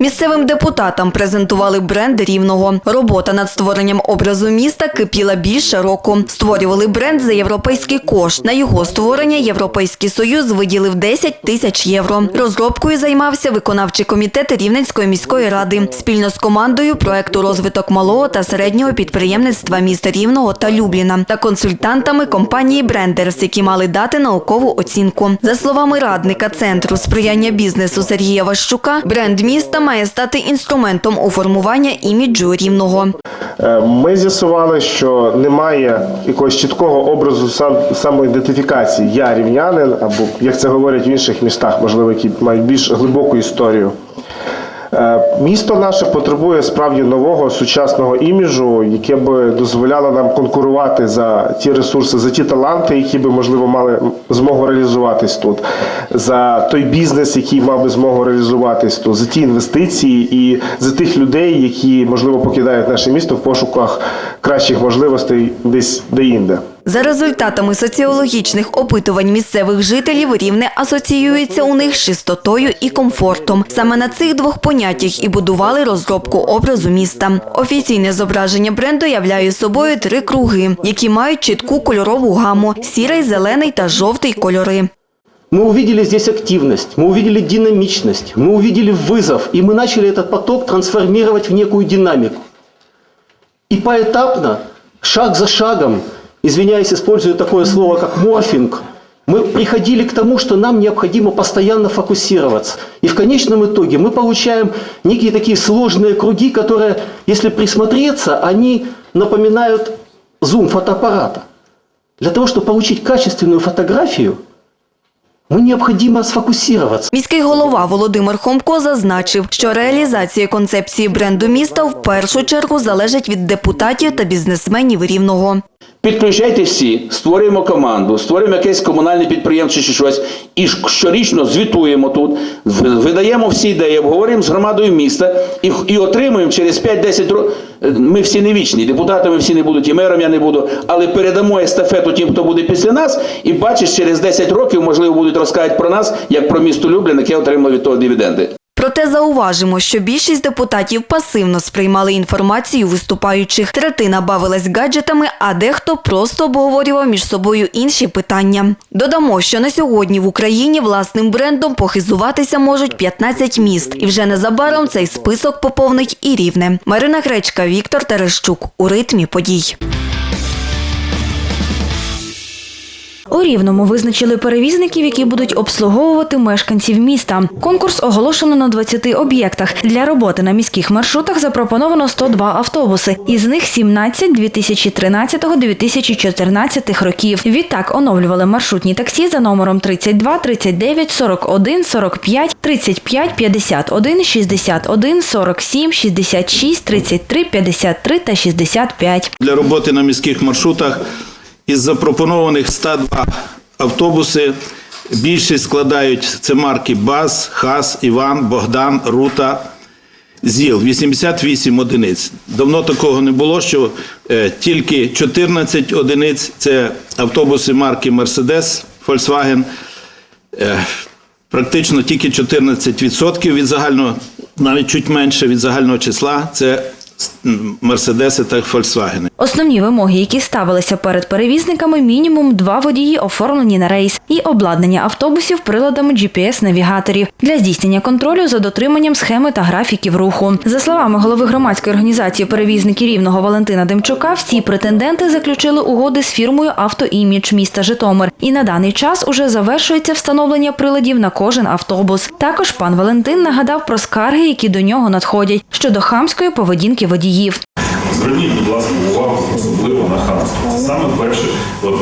Місцевим депутатам презентували бренд рівного. Робота над створенням образу міста кипіла більше року. Створювали бренд за європейський кошт. На його створення Європейський Союз виділив 10 тисяч євро. Розробкою займався виконавчий комітет Рівненської міської ради спільно з командою проекту розвиток малого та середнього підприємництва міста Рівного та Любліна та консультантами компанії Брендерс, які мали дати наукову оцінку. За словами радника центру сприяння бізнесу Сергія Ващука, бренд міста має стати інструментом у формування іміджу рівного. Е, Ми з'ясували, що немає якогось чіткого образу сам, самоідентифікації. Я рівнянин, або як це говорять в інших містах, можливо, які мають більш глибоку історію. Е, Місто наше потребує справді нового сучасного іміджу, яке би дозволяло нам конкурувати за ті ресурси, за ті таланти, які би можливо мали змогу реалізуватись тут, за той бізнес, який мав би змогу реалізуватись тут, за ті інвестиції і за тих людей, які можливо покидають наше місто в пошуках кращих можливостей десь де-інде. За результатами соціологічних опитувань місцевих жителів рівне асоціюється у них з чистотою і комфортом. Саме на цих двох поняттях і будували розробку образу міста. Офіційне зображення бренду являє собою три круги, які мають чітку кольорову гаму: сірий, зелений та жовтий кольори. Мы увидели здесь активность, мы увидели динамичность, мы увидели вызов, и мы начали этот поток трансформировать в некую динамику. И поэтапно, шаг за шагом, извиняюсь, использую такое слово, как морфинг, мы приходили к тому, что нам необходимо постоянно фокусироваться. И в конечном итоге мы получаем некие такие сложные круги, которые, если присмотреться, они напоминают зум фотоаппарата. Для того, чтобы получить качественную фотографию, мы необходимо сфокусироваться. Міський голова Володимир Хомко зазначив, що реалізація концепції бренду міста в першу чергу залежить від депутатів та бізнесменів рівного. Підключайте всі, створюємо команду, створюємо якесь комунальне підприємство чи щось, і щорічно звітуємо тут, видаємо всі ідеї, обговорюємо з громадою міста і, і отримуємо через 5-10 років. Ми всі не вічні, депутатами всі не будуть, і мером я не буду, але передамо естафету тим, хто буде після нас, і бачиш, через 10 років, можливо, будуть розказувати про нас, як про місто Люблін, яке отримало від того дивіденди. Проте зауважимо, що більшість депутатів пасивно сприймали інформацію виступаючих. Третина бавилась гаджетами, а дехто просто обговорював між собою інші питання. Додамо, що на сьогодні в Україні власним брендом похизуватися можуть 15 міст, і вже незабаром цей список поповнить і рівне. Марина Гречка, Віктор Терещук у ритмі подій. У Рівному визначили перевізників, які будуть обслуговувати мешканців міста. Конкурс оголошено на 20 об'єктах. Для роботи на міських маршрутах запропоновано 102 автобуси, із них 17 2013-2014 років. Відтак оновлювали маршрутні таксі за номером 32, 39, 41, 45, 35, 51, 61, 47, 66, 33, 53 та 65. для роботи на міських маршрутах із запропонованих 102 автобуси. Більшість складають це марки БАЗ, ХАС, Іван, Богдан, Рута, ЗІЛ. 88 одиниць. Давно такого не було, що е, тільки 14 одиниць це автобуси марки Мерседес, Volkswagen. Е, практично тільки 14% від загального, навіть чуть менше від загального числа це Мерседеси та Volkswagen. Основні вимоги, які ставилися перед перевізниками, мінімум два водії оформлені на рейс і обладнання автобусів приладами GPS-навігаторів для здійснення контролю за дотриманням схеми та графіків руху. За словами голови громадської організації перевізники рівного Валентина Демчука, всі претенденти заключили угоди з фірмою «Автоімідж» міста Житомир. І на даний час уже завершується встановлення приладів на кожен автобус. Також пан Валентин нагадав про скарги, які до нього надходять щодо хамської поведінки водіїв. Зверніть, будь ласка, увагу особливо на хамство. Саме перше, от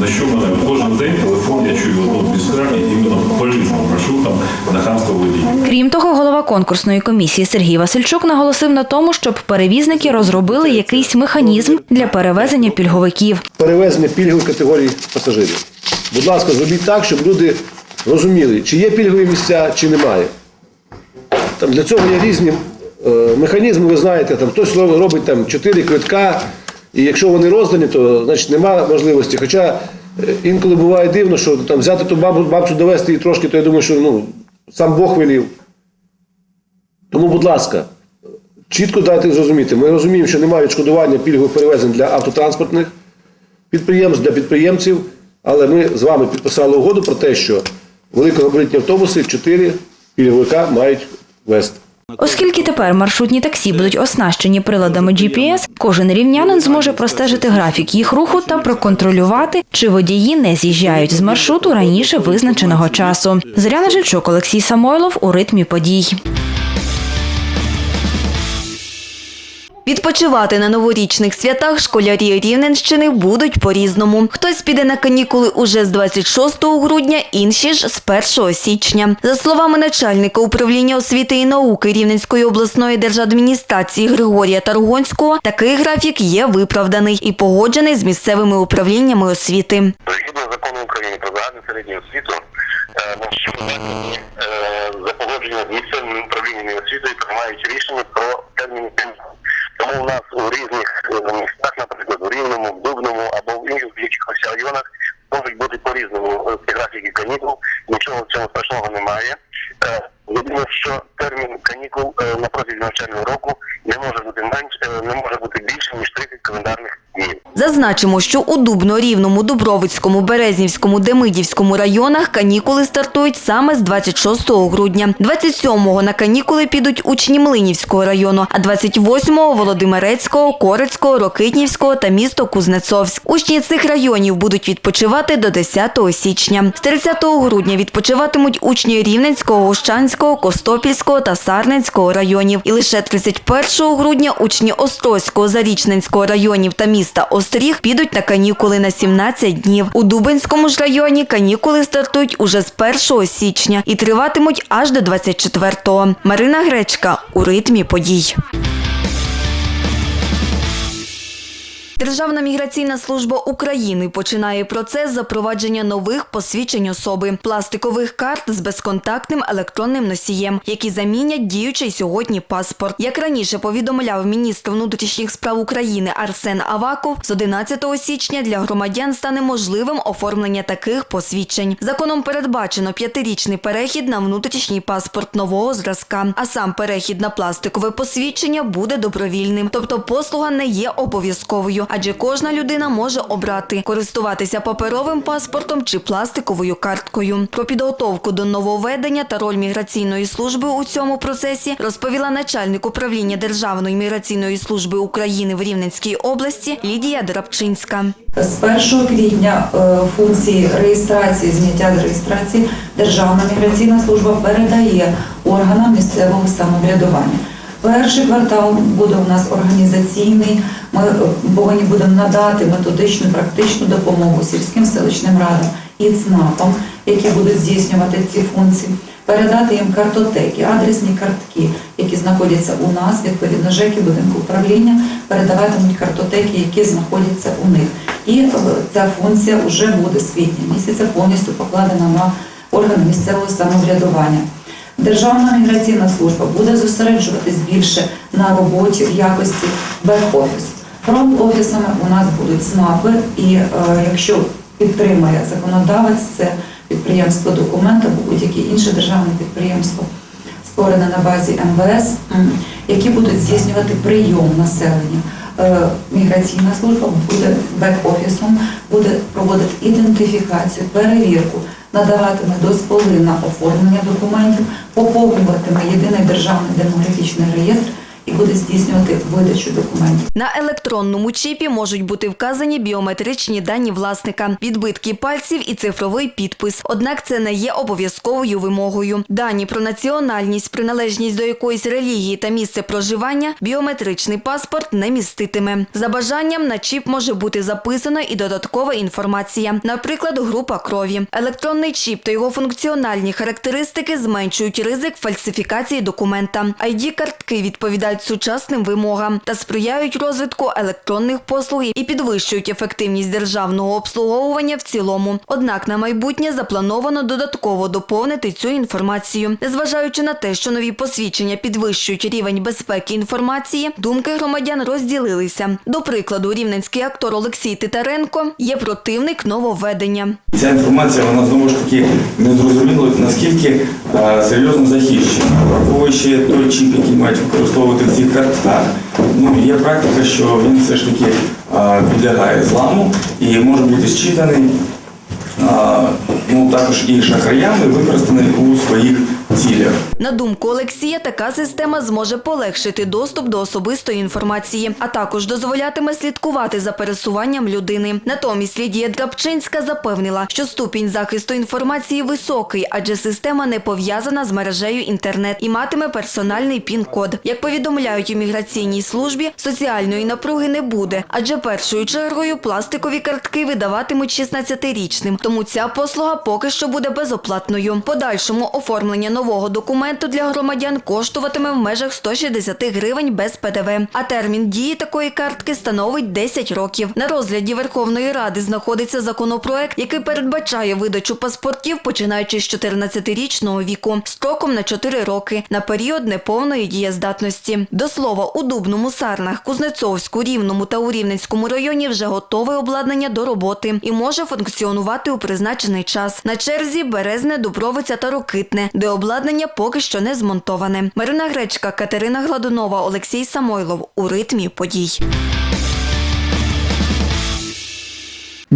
на що мене кожен день телефон, я чую одну біскарні іменно по різним маршрутам на хамство водіїв. Крім того, голова конкурсної комісії Сергій Васильчук наголосив на тому, щоб перевізники розробили якийсь механізм для перевезення пільговиків. перевезення пільгових категорій пасажирів. Будь ласка, зробіть так, щоб люди розуміли, чи є пільгові місця, чи немає. Там, для цього є різні е, механізми, ви знаєте, там, хтось робить там, 4 квитка, і якщо вони роздані, то значить немає можливості. Хоча е, інколи буває дивно, що там, взяти ту бабу, бабцю довести і трошки, то я думаю, що ну, сам Бог велів. Тому, будь ласка, чітко дайте зрозуміти. Ми розуміємо, що немає відшкодування пільгових перевезень для автотранспортних підприємств, для підприємців, але ми з вами підписали угоду про те, що великогабаритні автобуси 4 пільговика мають вести. Оскільки тепер маршрутні таксі будуть оснащені приладами GPS, кожен рівнянин зможе простежити графік їх руху та проконтролювати, чи водії не з'їжджають з маршруту раніше визначеного часу. Зоряна Жильчук, Олексій Самойлов у ритмі подій. Відпочивати на новорічних святах школярі Рівненщини будуть по-різному. Хтось піде на канікули уже з 26 грудня, інші ж з 1 січня. За словами начальника управління освіти і науки Рівненської обласної держадміністрації Григорія Таргонського, такий графік є виправданий і погоджений з місцевими управліннями освіти. Згідно закону України про загальну середню освіту, е, е, за погодженням з місцевими управліннями освіти приймають рішення про канікул. Тому у нас у різних е, містах, наприклад, у Рівному, в Дубному або в інших якихось районах можуть бути по-різному е, графіки канікул. Нічого в цьому страшного немає. Е, Єдине, що термін канікул е, на протязі навчального року не може бути менш, не може бути більше ніж 30 календарних. Зазначимо, що у Дубно-Рівному, Дубровицькому, Березнівському, Демидівському районах канікули стартують саме з 26 грудня. 27-го на канікули підуть учні Млинівського району, а 28-го – Володимирецького, Корецького, Рокитнівського та місто Кузнецовськ. Учні цих районів будуть відпочивати до 10 січня. З 30 грудня відпочиватимуть учні Рівненського, Ощанського, Костопільського та Сарненського районів. І лише 31 грудня учні Острозького, Зарічненського районів та міста Остріг підуть на канікули на 17 днів. У Дубенському ж районі канікули стартують уже з 1 січня і триватимуть аж до 24-го. Марина Гречка у ритмі подій. Державна міграційна служба України починає процес запровадження нових посвідчень особи пластикових карт з безконтактним електронним носієм, які замінять діючий сьогодні паспорт. Як раніше повідомляв міністр внутрішніх справ України Арсен Аваков, з 11 січня для громадян стане можливим оформлення таких посвідчень. Законом передбачено п'ятирічний перехід на внутрішній паспорт нового зразка, а сам перехід на пластикове посвідчення буде добровільним, тобто послуга не є обов'язковою, адже кожна людина може обрати користуватися паперовим паспортом чи пластиковою карткою. Про підготовку до нововведення та роль міграційної служби у цьому процесі розповіла начальник управління Державної міграційної служби України в Рівненській області Лідія Драбчинська. З 1 квітня е, функції реєстрації, зняття з реєстрації Державна міграційна служба передає органам місцевого самоврядування. Перший квартал буде у нас організаційний. Ми повинні будемо надати методичну практичну допомогу сільським селищним радам і ЦНАПам, які будуть здійснювати ці функції, передати їм картотеки, адресні картки, які знаходяться у нас, відповідно ЖЕКи будинку управління, передаватимуть картотеки, які знаходяться у них. І е, ця функція вже буде з квітня місяця повністю покладена на органи місцевого самоврядування. Державна міграційна служба буде зосереджуватись більше на роботі в якості бек-офісу. Фронт-офісами у нас будуть СНАПи, і е, якщо підтримає законодавець, це підприємство документ або будь-яке інше державне підприємство, створене на базі МВС, які будуть здійснювати прийом населення. Е, Міграційна служба буде бек-офісом, буде проводити ідентифікацію, перевірку, надаватиме дозволи на оформлення документів, поповнюватиме єдиний державний демографічний реєстр і буде здійснювати видачу документів. На електронному чіпі можуть бути вказані біометричні дані власника, відбитки пальців і цифровий підпис. Однак це не є обов'язковою вимогою. Дані про національність, приналежність до якоїсь релігії та місце проживання біометричний паспорт не міститиме. За бажанням на чіп може бути записана і додаткова інформація, наприклад, група крові. Електронний чіп та його функціональні характеристики зменшують ризик фальсифікації документа. id картки відповідають відповідають сучасним вимогам та сприяють розвитку електронних послуг і підвищують ефективність державного обслуговування в цілому. Однак на майбутнє заплановано додатково доповнити цю інформацію. Незважаючи на те, що нові посвідчення підвищують рівень безпеки інформації, думки громадян розділилися. До прикладу, рівненський актор Олексій Титаренко є противник нововведення. Ця інформація вона знову ж таки не зрозуміло наскільки е, серйозно захищена, враховуючи той чіп, який мають використовувати цих картках. Ну є практика, що він все ж таки підлягає зламу і може бути зчитаний ну, також і шахраями, використаний у своїх цілях. На думку Олексія, така система зможе полегшити доступ до особистої інформації, а також дозволятиме слідкувати за пересуванням людини. Натомість Лідія Драбчинська запевнила, що ступінь захисту інформації високий, адже система не пов'язана з мережею інтернет і матиме персональний пін-код. Як повідомляють у міграційній службі, соціальної напруги не буде, адже першою чергою пластикові картки видаватимуть 16-річним, тому ця послуга поки що буде безоплатною. Подальшому оформлення нового документу для громадян коштуватиме в межах 160 гривень без ПДВ. А термін дії такої картки становить 10 років. На розгляді Верховної Ради знаходиться законопроект, який передбачає видачу паспортів, починаючи з 14-річного віку, строком на 4 роки на період неповної дієздатності. До слова, у Дубному, Сарнах, Кузнецовську, Рівному та у Рівненському районі вже готове обладнання до роботи і може функціонувати у призначений час. На черзі Березне, Дубровиця та Рокитне, де обладнання поки що не змонтоване. Марина Гречка, Катерина Гладунова, Олексій Самойлов у ритмі подій.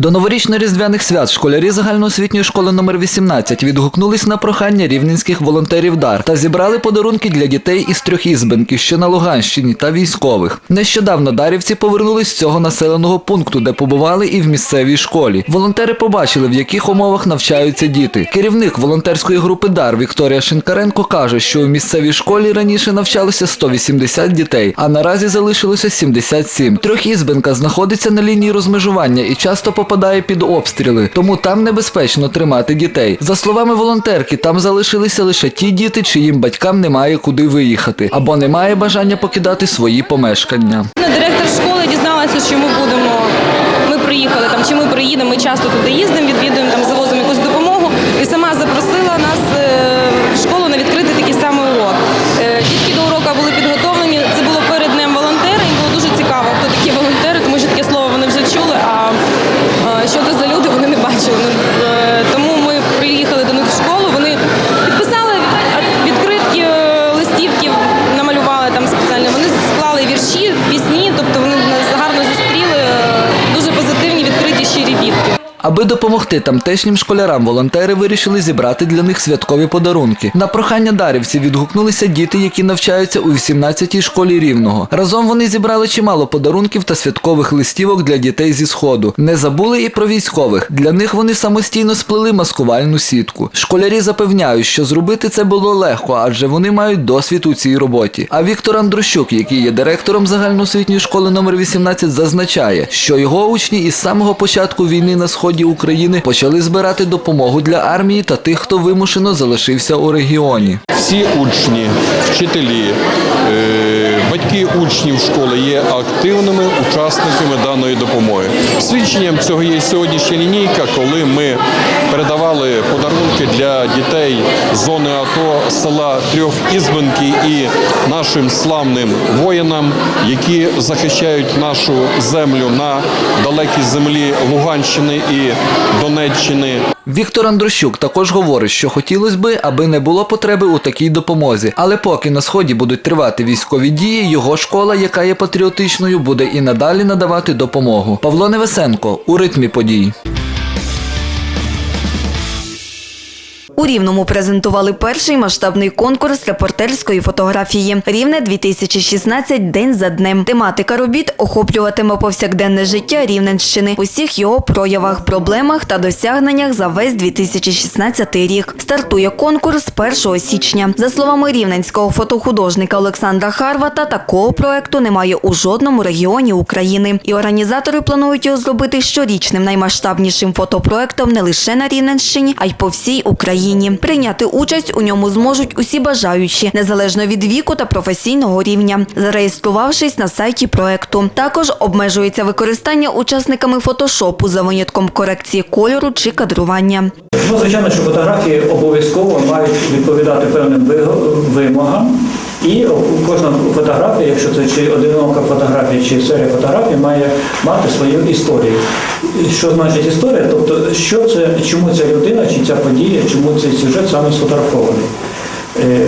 До новорічно-різдвяних свят школярі загальноосвітньої школи номер 18 відгукнулись на прохання рівненських волонтерів дар та зібрали подарунки для дітей із трьох ізбенків, що на Луганщині, та військових. Нещодавно дарівці повернулись з цього населеного пункту, де побували і в місцевій школі. Волонтери побачили, в яких умовах навчаються діти. Керівник волонтерської групи Дар Вікторія Шинкаренко каже, що у місцевій школі раніше навчалося 180 дітей, а наразі залишилося 77. Трьохізбенка знаходиться на лінії розмежування і часто попадає під обстріли, тому там небезпечно тримати дітей. За словами волонтерки, там залишилися лише ті діти, чиїм батькам немає куди виїхати або немає бажання покидати свої помешкання. Директор школи дізналася, що ми будемо. Ми приїхали там, чи ми приїдемо. Ми часто туди їздимо, відвідуємо там, завозимо допомогти тамтешнім школярам, волонтери вирішили зібрати для них святкові подарунки. На прохання дарівців відгукнулися діти, які навчаються у 18-й школі рівного. Разом вони зібрали чимало подарунків та святкових листівок для дітей зі сходу. Не забули і про військових. Для них вони самостійно сплели маскувальну сітку. Школярі запевняють, що зробити це було легко, адже вони мають досвід у цій роботі. А Віктор Андрущук, який є директором загальноосвітньої школи номер 18, зазначає, що його учні із самого початку війни на сході України почали збирати допомогу для армії та тих, хто вимушено залишився у регіоні. Всі учні, вчителі, е, батьки учнів школи є активними учасниками даної допомоги. Свідченням цього є сьогоднішня лінійка, коли ми передавали подарунки для дітей зони АТО села Трьох Ізбенки і нашим славним воїнам, які захищають нашу землю на далекій землі Луганщини і Донеччини. Віктор Андрущук також говорить, що хотілося би, аби не було потреби у такій допомозі. Але поки на сході будуть тривати військові дії, його школа, яка є патріотичною, буде і надалі надавати допомогу. Павло Невесенко у ритмі подій. У Рівному презентували перший масштабний конкурс репортерської фотографії. Рівне 2016 день за днем. Тематика робіт охоплюватиме повсякденне життя Рівненщини, усіх його проявах, проблемах та досягненнях за весь 2016 рік. Стартує конкурс 1 січня. За словами рівненського фотохудожника Олександра Харвата, такого проекту немає у жодному регіоні України. І організатори планують його зробити щорічним наймасштабнішим фотопроектом не лише на Рівненщині, а й по всій Україні. Україні. Прийняти участь у ньому зможуть усі бажаючі, незалежно від віку та професійного рівня, зареєструвавшись на сайті проекту. Також обмежується використання учасниками фотошопу за винятком корекції кольору чи кадрування. Ну, звичайно, що фотографії обов'язково мають відповідати певним вимогам. І кожна фотографія, якщо це чи одинока фотографія, чи серія фотографій, має мати свою історію. Що значить історія? Тобто, що це, чому ця людина, чи ця подія, чому цей сюжет саме сфотографований? Е,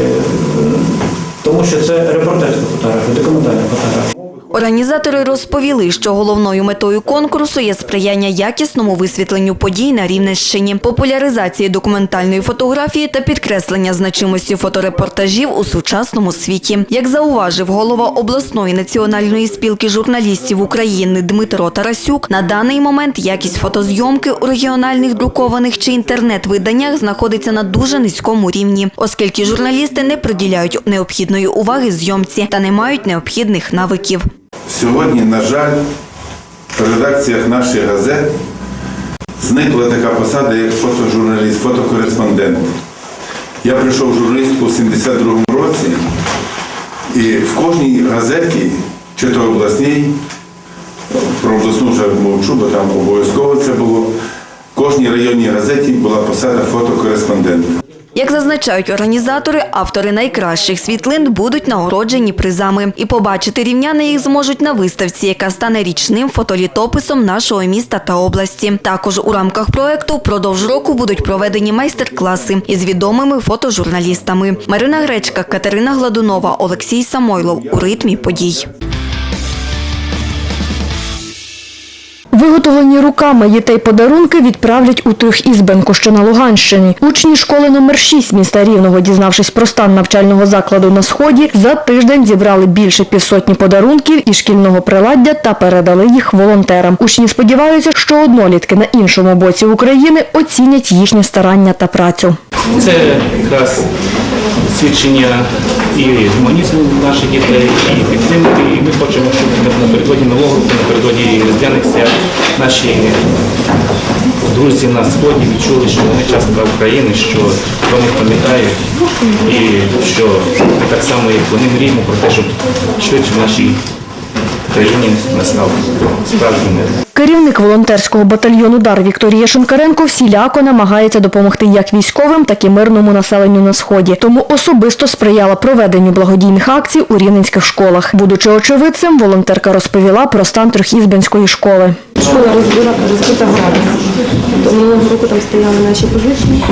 Тому що це репортерська фотографія, документальна фотографія. Організатори розповіли, що головною метою конкурсу є сприяння якісному висвітленню подій на Рівненщині, популяризації документальної фотографії та підкреслення значимості фоторепортажів у сучасному світі. Як зауважив голова обласної національної спілки журналістів України Дмитро Тарасюк, на даний момент якість фотозйомки у регіональних друкованих чи інтернет-виданнях знаходиться на дуже низькому рівні, оскільки журналісти не приділяють необхідної уваги зйомці та не мають необхідних навиків. Сьогодні, на жаль, в редакціях наших газет зникла така посада, як фотожурналіст, фотокореспондент. Я прийшов в журналістику в 72-му році, і в кожній газеті, чи то обласній, про обласну вже мовчу, бо там обов'язково це було, в кожній районній газеті була посада фотокореспондента. Як зазначають організатори, автори найкращих світлин будуть нагороджені призами. І побачити рівняни їх зможуть на виставці, яка стане річним фотолітописом нашого міста та області. Також у рамках проекту впродовж року будуть проведені майстер-класи із відомими фотожурналістами. Марина Гречка, Катерина Гладунова, Олексій Самойлов у ритмі подій. Виготовлені руками дітей подарунки відправлять у Трьохізбенку, що на Луганщині. Учні школи номер 6 міста Рівного, дізнавшись про стан навчального закладу на сході, за тиждень зібрали більше півсотні подарунків і шкільного приладдя та передали їх волонтерам. Учні сподіваються, що однолітки на іншому боці України оцінять їхнє старання та працю. Це якраз свідчення і гуманізму наших дітей, і підтримки. І ми хочемо, щоб напередодні нового напередодні різдвяних наші друзі на сході відчули, що вони частина України, що про них пам'ятають, і що ми так само, як вони мріємо про те, щоб швидше в нашій країні настав справжній мир. Керівник волонтерського батальйону «Дар» Вікторія Шинкаренко всіляко намагається допомогти як військовим, так і мирному населенню на Сході. Тому особисто сприяла проведенню благодійних акцій у рівненських школах. Будучи очевидцем, волонтерка розповіла про стан Трьохізбенської школи. Школа розбита, розбита градом. Минулого року там стояли наші позиції.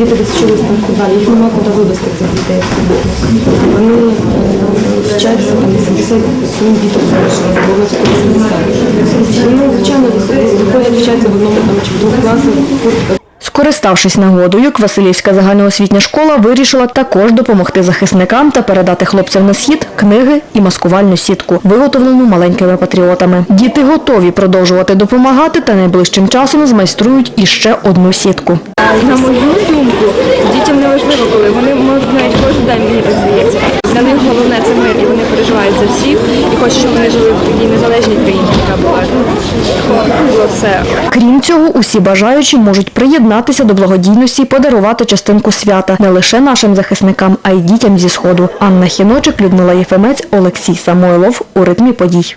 Е, чогось там далі, їх нема куди вивезти цих дітей. Вони е, вчаться, там 87 діток залишилось, було 180. Вони, звичайно, виходять вчаться в одному там, чи в двох класах. Скориставшись нагодою, Квасилівська загальноосвітня школа вирішила також допомогти захисникам та передати хлопцям на схід книги і маскувальну сітку, виготовлену маленькими патріотами. Діти готові продовжувати допомагати та найближчим часом змайструють іще одну сітку. На мою думку, дітям не важливо, коли вони можуть навіть кожен день, мені так здається. Для них головне це мир, і вони переживають за всіх і хочуть, щоб вони жили в такій незалежній країні, яка була. Було все. Крім цього, усі бажаючі можуть приєднатися до благодійності і подарувати частинку свята не лише нашим захисникам, а й дітям зі сходу. Анна Хіночик, Людмила Єфемець, Олексій Самойлов у ритмі подій.